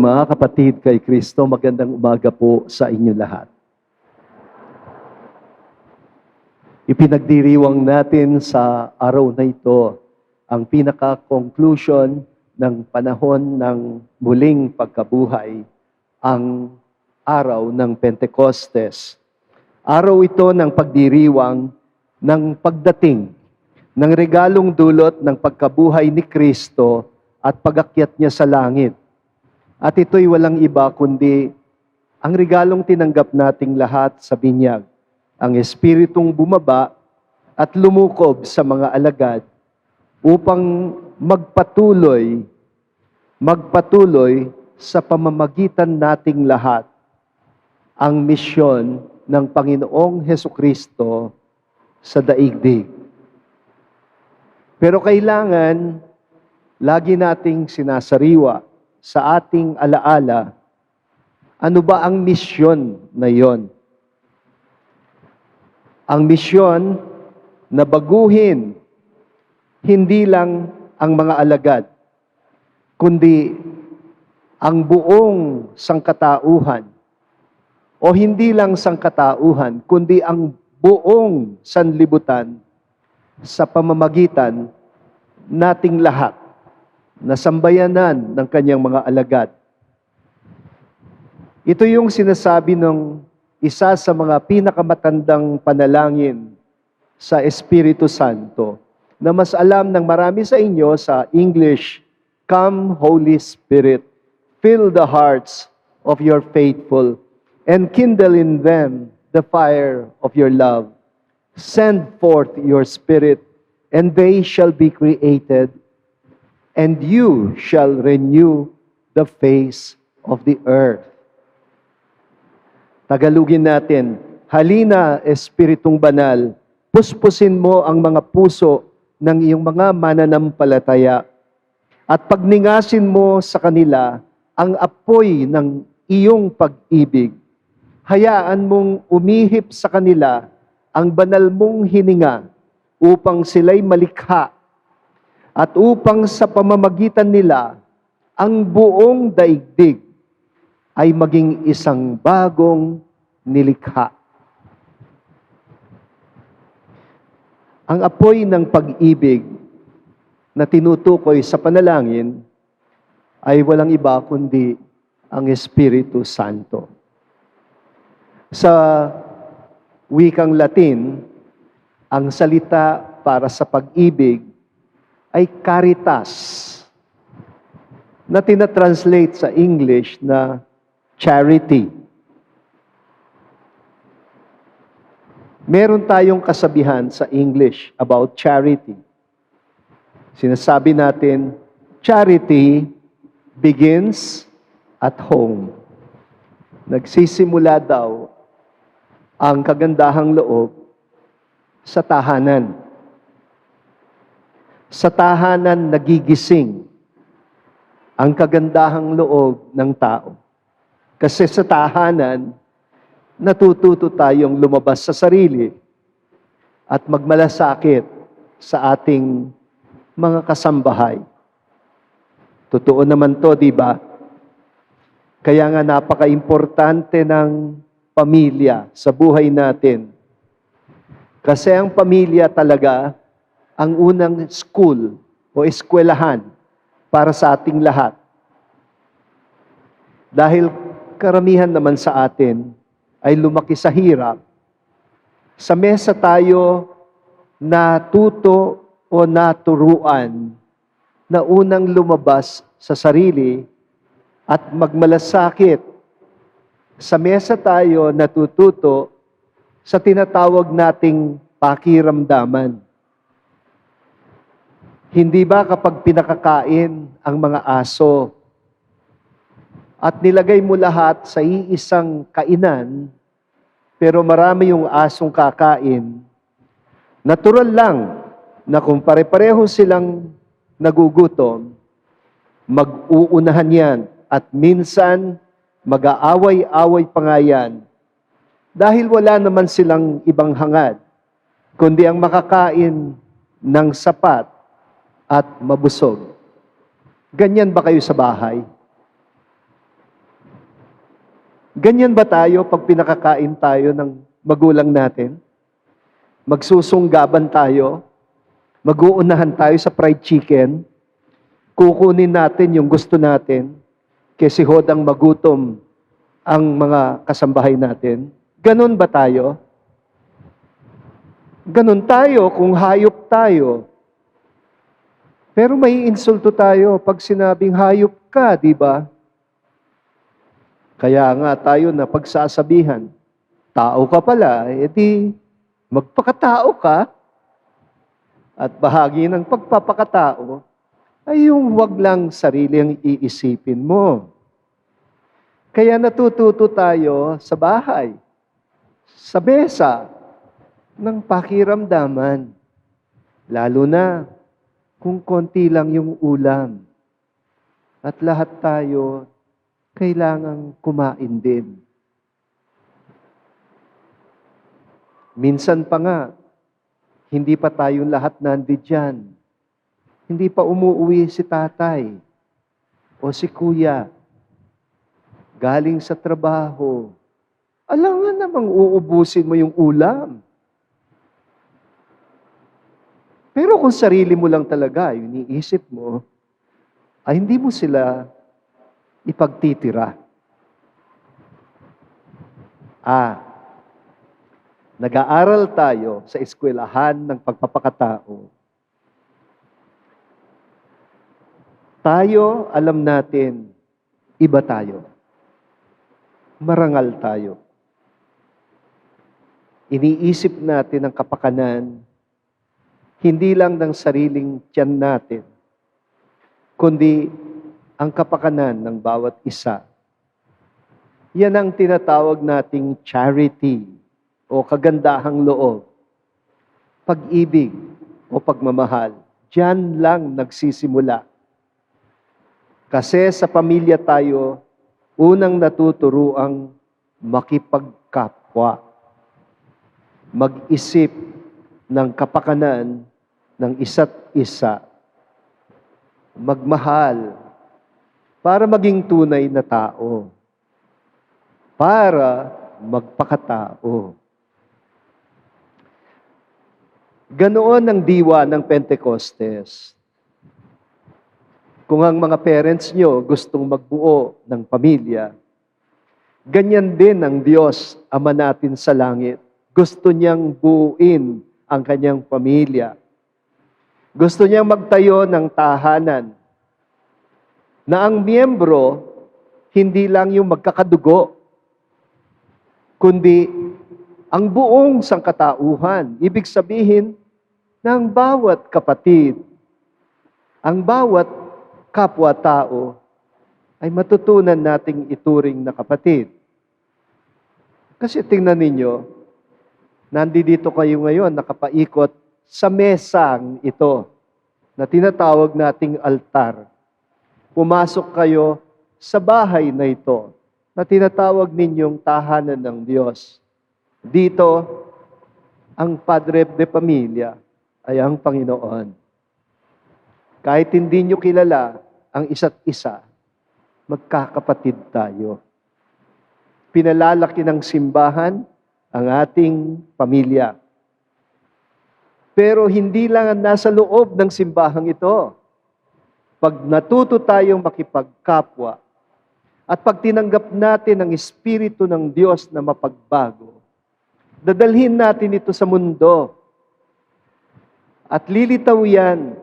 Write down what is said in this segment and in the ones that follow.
mga kapatid kay Kristo, magandang umaga po sa inyo lahat. Ipinagdiriwang natin sa araw na ito ang pinaka-conclusion ng panahon ng muling pagkabuhay, ang araw ng Pentecostes. Araw ito ng pagdiriwang ng pagdating ng regalong dulot ng pagkabuhay ni Kristo at pagakyat niya sa langit. At ito'y walang iba kundi ang regalong tinanggap nating lahat sa binyag, ang Espiritong bumaba at lumukob sa mga alagad upang magpatuloy, magpatuloy sa pamamagitan nating lahat ang misyon ng Panginoong Heso Kristo sa daigdig. Pero kailangan lagi nating sinasariwa sa ating alaala, ano ba ang misyon na yon? Ang misyon na baguhin hindi lang ang mga alagad, kundi ang buong sangkatauhan. O hindi lang sangkatauhan, kundi ang buong sanlibutan sa pamamagitan nating lahat na sambayanan ng kanyang mga alagad. Ito yung sinasabi ng isa sa mga pinakamatandang panalangin sa Espiritu Santo na mas alam ng marami sa inyo sa English, Come Holy Spirit, fill the hearts of your faithful and kindle in them the fire of your love. Send forth your spirit and they shall be created and you shall renew the face of the earth. Tagalugin natin, halina Espiritong Banal, puspusin mo ang mga puso ng iyong mga mananampalataya at pagningasin mo sa kanila ang apoy ng iyong pag-ibig. Hayaan mong umihip sa kanila ang banal mong hininga upang sila'y malikha at upang sa pamamagitan nila ang buong daigdig ay maging isang bagong nilikha. Ang apoy ng pag-ibig na tinutukoy sa panalangin ay walang iba kundi ang Espiritu Santo. Sa wikang Latin, ang salita para sa pag-ibig ay caritas na tinatranslate sa English na charity. Meron tayong kasabihan sa English about charity. Sinasabi natin, charity begins at home. Nagsisimula daw ang kagandahang loob sa tahanan. Sa tahanan nagigising ang kagandahang loob ng tao. Kasi sa tahanan, natututo tayong lumabas sa sarili at magmalasakit sa ating mga kasambahay. Totoo naman to, di ba? Kaya nga napaka-importante ng pamilya sa buhay natin. Kasi ang pamilya talaga ang unang school o eskwelahan para sa ating lahat. Dahil karamihan naman sa atin ay lumaki sa hirap, sa mesa tayo natuto o naturuan na unang lumabas sa sarili at magmalasakit sa mesa tayo natututo sa tinatawag nating pakiramdaman. Hindi ba kapag pinakakain ang mga aso at nilagay mo lahat sa iisang kainan, pero marami yung asong kakain, natural lang na kung pare-pareho silang nagugutom, mag-uunahan yan at minsan mag-aaway-away pa nga yan dahil wala naman silang ibang hangad, kundi ang makakain ng sapat at mabusog. Ganyan ba kayo sa bahay? Ganyan ba tayo pag pinakakain tayo ng magulang natin? Magsusunggaban tayo? Mag-uunahan tayo sa fried chicken? Kukunin natin yung gusto natin kasi hodang magutom ang mga kasambahay natin? Ganon ba tayo? Ganon tayo kung hayop tayo. Pero may insulto tayo pag sinabing hayop ka, di ba? Kaya nga tayo na pagsasabihan, tao ka pala, edi magpakatao ka. At bahagi ng pagpapakatao ay yung wag lang sarili ang iisipin mo. Kaya natututo tayo sa bahay, sa besa, ng pakiramdaman. Lalo na kung konti lang yung ulam. At lahat tayo kailangang kumain din. Minsan pa nga, hindi pa tayong lahat nandiyan. Hindi pa umuwi si tatay o si kuya. Galing sa trabaho. Alam nga namang uubusin mo yung ulam. Pero kung sarili mo lang talaga, yung iniisip mo, ay hindi mo sila ipagtitira. Ah, nag-aaral tayo sa eskwelahan ng pagpapakatao. Tayo, alam natin, iba tayo. Marangal tayo. Iniisip natin ang kapakanan, hindi lang ng sariling tiyan natin, kundi ang kapakanan ng bawat isa. Yan ang tinatawag nating charity o kagandahang loob. Pag-ibig o pagmamahal. Diyan lang nagsisimula. Kasi sa pamilya tayo, unang natuturuang makipagkapwa. Mag-isip ng kapakanan ng isa't isa. Magmahal para maging tunay na tao. Para magpakatao. Ganoon ang diwa ng Pentecostes. Kung ang mga parents nyo gustong magbuo ng pamilya, ganyan din ang Diyos, Ama natin sa langit. Gusto niyang buuin ang kanyang pamilya. Gusto niyang magtayo ng tahanan na ang miyembro hindi lang yung magkakadugo, kundi ang buong sangkatauhan. Ibig sabihin, ng bawat kapatid, ang bawat kapwa-tao ay matutunan nating ituring na kapatid. Kasi tingnan ninyo, nandito kayo ngayon nakapaikot sa mesang ito na tinatawag nating altar. Pumasok kayo sa bahay na ito na tinatawag ninyong tahanan ng Diyos. Dito, ang Padre de Pamilya ay ang Panginoon. Kahit hindi nyo kilala ang isa't isa, magkakapatid tayo. Pinalalaki ng simbahan ang ating pamilya. Pero hindi lang ang nasa loob ng simbahang ito. Pag natuto tayong makipagkapwa, at pag tinanggap natin ang Espiritu ng Diyos na mapagbago, dadalhin natin ito sa mundo. At lilitaw yan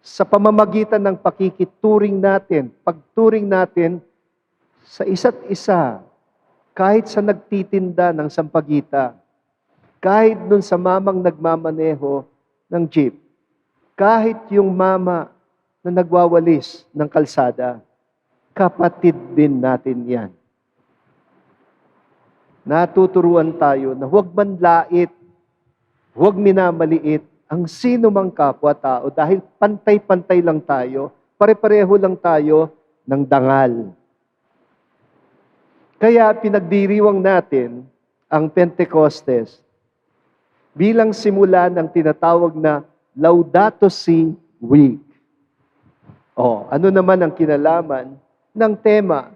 sa pamamagitan ng pakikituring natin, pagturing natin sa isa't isa, kahit sa nagtitinda ng sampagita, kahit dun sa mamang nagmamaneho ng jeep, kahit yung mama na nagwawalis ng kalsada, kapatid din natin yan. Natuturuan tayo na huwag manlait, huwag minamaliit ang sino mang kapwa-tao dahil pantay-pantay lang tayo, pare-pareho lang tayo ng dangal. Kaya pinagdiriwang natin ang Pentecostes bilang simula ng tinatawag na Laudato Si Week. O, ano naman ang kinalaman ng tema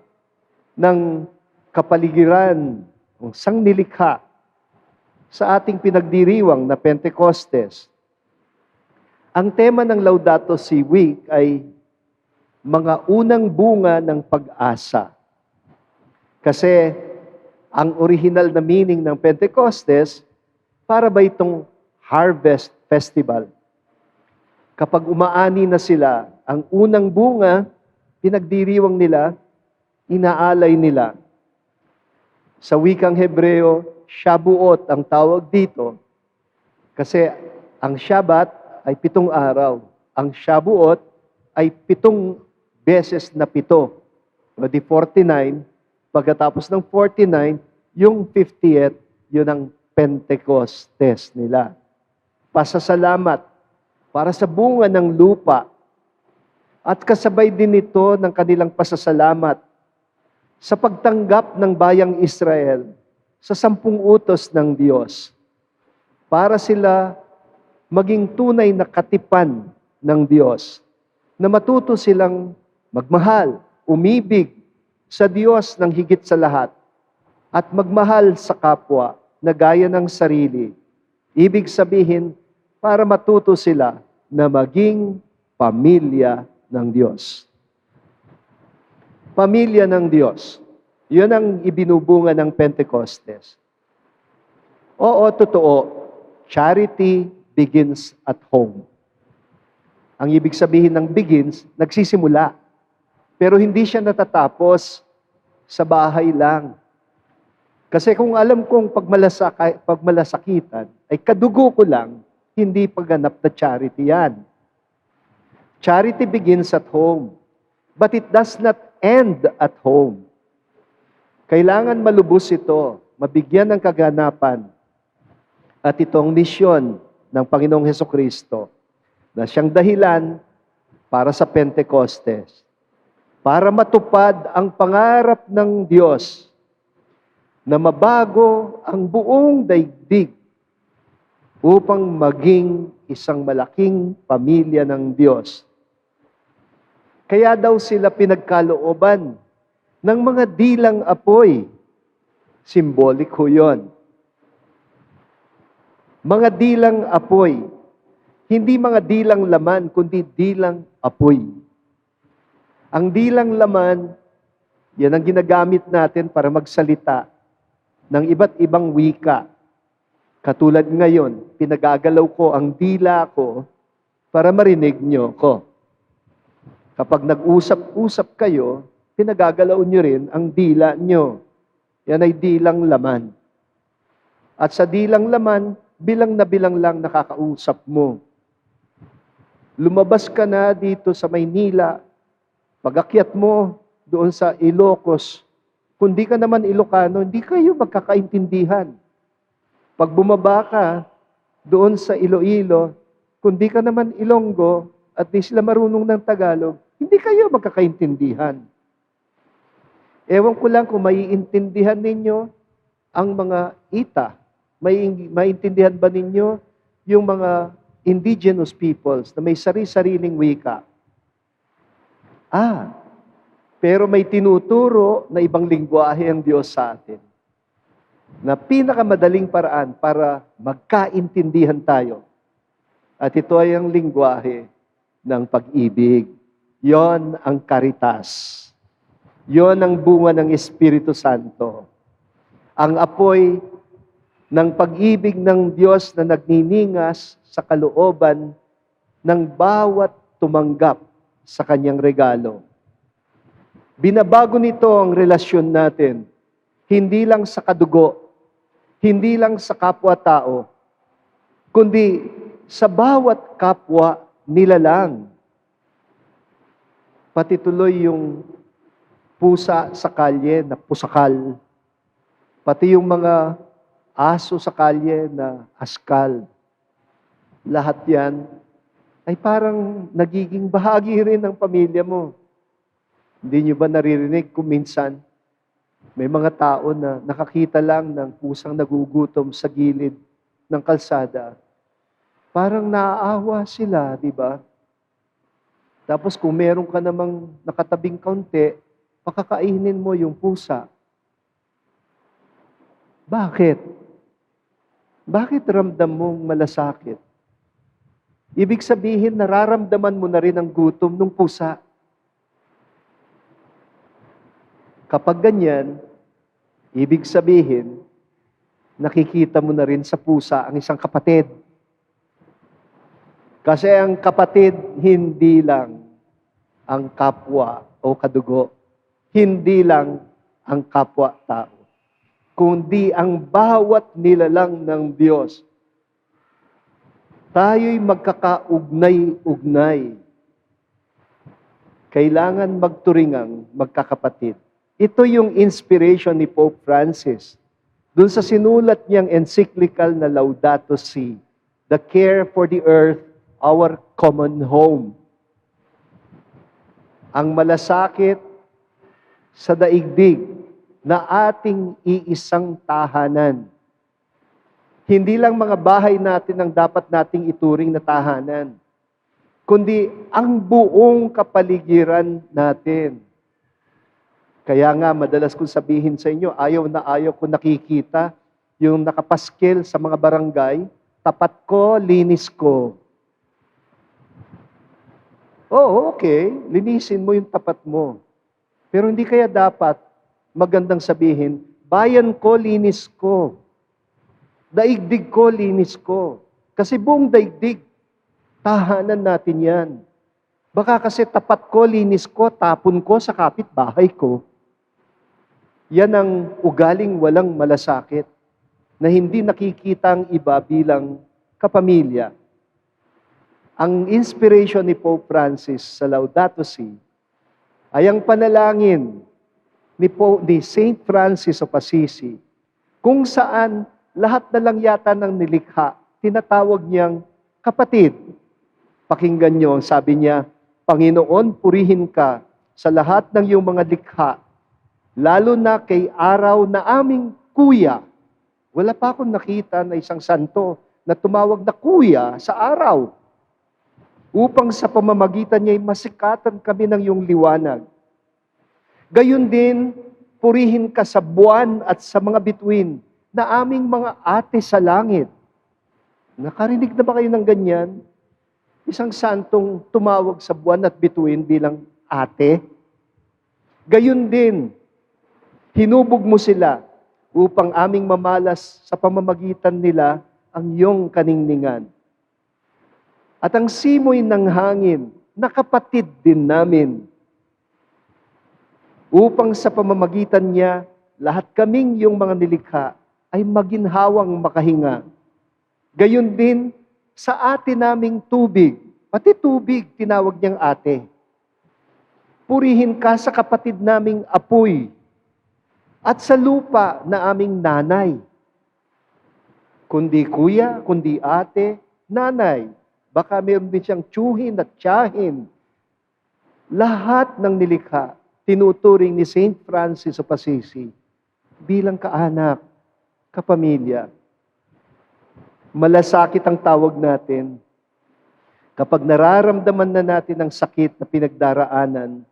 ng kapaligiran, ang sangnilikha sa ating pinagdiriwang na Pentecostes. Ang tema ng Laudato Si Week ay mga unang bunga ng pag-asa. Kasi ang original na meaning ng Pentecostes, para ba itong harvest festival? Kapag umaani na sila, ang unang bunga, pinagdiriwang nila, inaalay nila. Sa wikang Hebreo, Shabuot ang tawag dito. Kasi ang Shabat ay pitong araw. Ang Shabuot ay pitong beses na pito. O di 49, pagkatapos ng 49, yung 50th, yun ang Pentecostes nila. Pasasalamat para sa bunga ng lupa. At kasabay din ito ng kanilang pasasalamat sa pagtanggap ng bayang Israel sa sampung utos ng Diyos para sila maging tunay na katipan ng Diyos na matuto silang magmahal, umibig sa Diyos ng higit sa lahat at magmahal sa kapwa na gaya ng sarili. Ibig sabihin, para matuto sila na maging pamilya ng Diyos. Pamilya ng Diyos. Yun ang ibinubunga ng Pentecostes. Oo, totoo. Charity begins at home. Ang ibig sabihin ng begins, nagsisimula. Pero hindi siya natatapos sa bahay lang. Kasi kung alam kong pagmalasaka, pagmalasakitan ay kadugo ko lang, hindi pagganap na charity yan. Charity begins at home, but it does not end at home. Kailangan malubos ito, mabigyan ng kaganapan. At ito ang misyon ng Panginoong Heso Kristo na siyang dahilan para sa Pentecostes. Para matupad ang pangarap ng Diyos na mabago ang buong daigdig upang maging isang malaking pamilya ng Diyos. Kaya daw sila pinagkalooban ng mga dilang apoy. Symbolic ho yun. Mga dilang apoy. Hindi mga dilang laman, kundi dilang apoy. Ang dilang laman, yan ang ginagamit natin para magsalita ng iba't ibang wika. Katulad ngayon, pinagagalaw ko ang dila ko para marinig nyo ko. Kapag nag-usap-usap kayo, pinagagalaw nyo rin ang dila nyo. Yan ay dilang laman. At sa dilang laman, bilang na bilang lang nakakausap mo. Lumabas ka na dito sa Maynila, pag-akyat mo doon sa Ilocos, kung di ka naman Ilocano, hindi kayo magkakaintindihan. Pag bumaba ka doon sa Iloilo, kung di ka naman Ilonggo at di sila marunong ng Tagalog, hindi kayo magkakaintindihan. Ewan ko lang kung maiintindihan ninyo ang mga ita. May, maintindihan ba ninyo yung mga indigenous peoples na may sari-sariling wika? Ah, pero may tinuturo na ibang lingwahe ang Diyos sa atin. Na pinakamadaling paraan para magkaintindihan tayo. At ito ay ang lingwahe ng pag-ibig. Yon ang karitas. Yon ang bunga ng Espiritu Santo. Ang apoy ng pag-ibig ng Diyos na nagniningas sa kalooban ng bawat tumanggap sa kanyang regalo. Binabago nito ang relasyon natin, hindi lang sa kadugo, hindi lang sa kapwa-tao, kundi sa bawat kapwa nilalang. Pati tuloy yung pusa sa kalye na pusakal. Pati yung mga aso sa kalye na askal. Lahat yan ay parang nagiging bahagi rin ng pamilya mo. Hindi nyo ba naririnig kung minsan may mga tao na nakakita lang ng pusang nagugutom sa gilid ng kalsada. Parang naaawa sila, di ba? Tapos kung meron ka namang nakatabing kaunti, pakakainin mo yung pusa. Bakit? Bakit ramdam mong malasakit? Ibig sabihin, nararamdaman mo na rin ang gutom ng pusa. Kapag ganyan, ibig sabihin, nakikita mo na rin sa pusa ang isang kapatid. Kasi ang kapatid, hindi lang ang kapwa o kadugo. Hindi lang ang kapwa-tao. Kundi ang bawat nilalang ng Diyos. Tayo'y magkakaugnay-ugnay. Kailangan magturingang magkakapatid. Ito yung inspiration ni Pope Francis. Doon sa sinulat niyang encyclical na Laudato Si, The Care for the Earth, Our Common Home. Ang malasakit sa daigdig na ating iisang tahanan. Hindi lang mga bahay natin ang dapat nating ituring na tahanan, kundi ang buong kapaligiran natin. Kaya nga, madalas kong sabihin sa inyo, ayaw na ayaw ko nakikita yung nakapaskil sa mga barangay, tapat ko, linis ko. Oo, okay, linisin mo yung tapat mo. Pero hindi kaya dapat magandang sabihin, bayan ko, linis ko. Daigdig ko, linis ko. Kasi buong daigdig, tahanan natin yan. Baka kasi tapat ko, linis ko, tapon ko sa kapitbahay ko. Yan ang ugaling walang malasakit na hindi nakikita ang iba bilang kapamilya. Ang inspiration ni Pope Francis sa Laudato Si ay ang panalangin ni, po, ni Saint Francis of Assisi kung saan lahat na lang yata ng nilikha, tinatawag niyang kapatid. Pakinggan niyo, sabi niya, Panginoon, purihin ka sa lahat ng iyong mga likha, lalo na kay araw na aming kuya. Wala pa akong nakita na isang santo na tumawag na kuya sa araw upang sa pamamagitan niya ay masikatan kami ng iyong liwanag. Gayon din, purihin ka sa buwan at sa mga bituin na aming mga ate sa langit. Nakarinig na ba kayo ng ganyan? Isang santong tumawag sa buwan at bituin bilang ate. Gayon din, hinubog mo sila upang aming mamalas sa pamamagitan nila ang iyong kaningningan. At ang simoy ng hangin, nakapatid din namin. Upang sa pamamagitan niya, lahat kaming yung mga nilikha ay maginhawang makahinga. Gayon din sa ate naming tubig, pati tubig tinawag niyang ate. Purihin ka sa kapatid naming apoy at sa lupa na aming nanay. Kundi kuya, kundi ate, nanay, Baka meron din siyang tsuhin at tiyahin. Lahat ng nilikha, tinuturing ni St. Francis of Assisi bilang kaanak, kapamilya. Malasakit ang tawag natin kapag nararamdaman na natin ang sakit na pinagdaraanan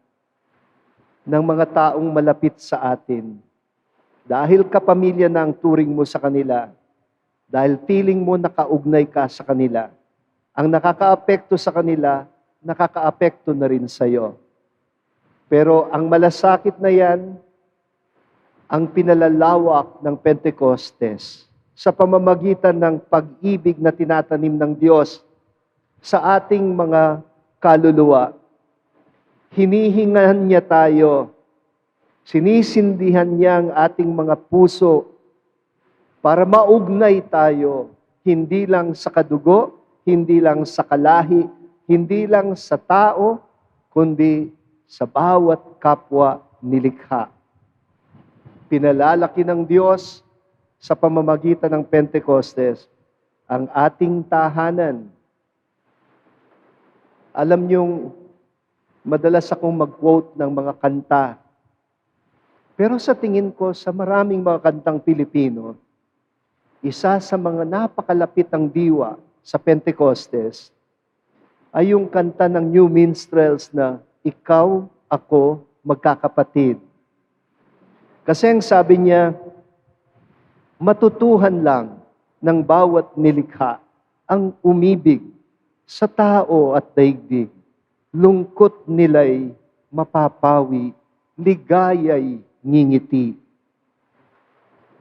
ng mga taong malapit sa atin. Dahil kapamilya na ang turing mo sa kanila, dahil feeling mo nakaugnay ka sa kanila, ang nakakaapekto sa kanila, nakakaapekto na rin sa iyo. Pero ang malasakit na yan, ang pinalalawak ng Pentecostes sa pamamagitan ng pag-ibig na tinatanim ng Diyos sa ating mga kaluluwa. Hinihingan niya tayo, sinisindihan niya ang ating mga puso para maugnay tayo, hindi lang sa kadugo, hindi lang sa kalahi, hindi lang sa tao, kundi sa bawat kapwa nilikha. Pinalalaki ng Diyos sa pamamagitan ng Pentecostes ang ating tahanan. Alam niyong madalas akong mag-quote ng mga kanta. Pero sa tingin ko, sa maraming mga kantang Pilipino, isa sa mga napakalapit ang diwa sa Pentecostes ay yung kanta ng New Minstrels na Ikaw, Ako, Magkakapatid. Kasi ang sabi niya, matutuhan lang ng bawat nilikha ang umibig sa tao at daigdig. Lungkot nila'y mapapawi, ligaya'y ngingiti.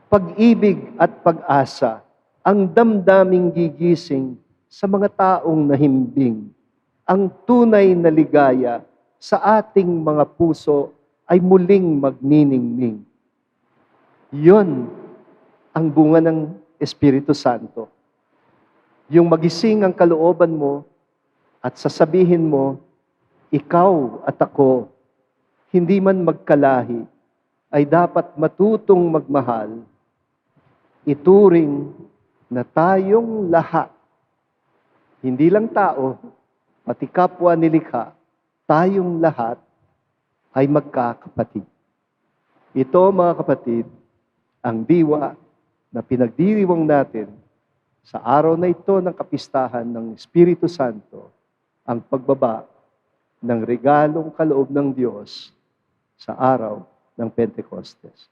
Pag-ibig at pag-asa ang damdaming gigising sa mga taong nahimbing. Ang tunay na ligaya sa ating mga puso ay muling magniningning. Yon ang bunga ng Espiritu Santo. Yung magising ang kalooban mo at sasabihin mo, ikaw at ako, hindi man magkalahi, ay dapat matutong magmahal, ituring na tayong lahat, hindi lang tao, pati kapwa nilikha, tayong lahat ay magkakapatid. Ito mga kapatid, ang diwa na pinagdiriwang natin sa araw na ito ng kapistahan ng Espiritu Santo, ang pagbaba ng regalong kaloob ng Diyos sa araw ng Pentecostes.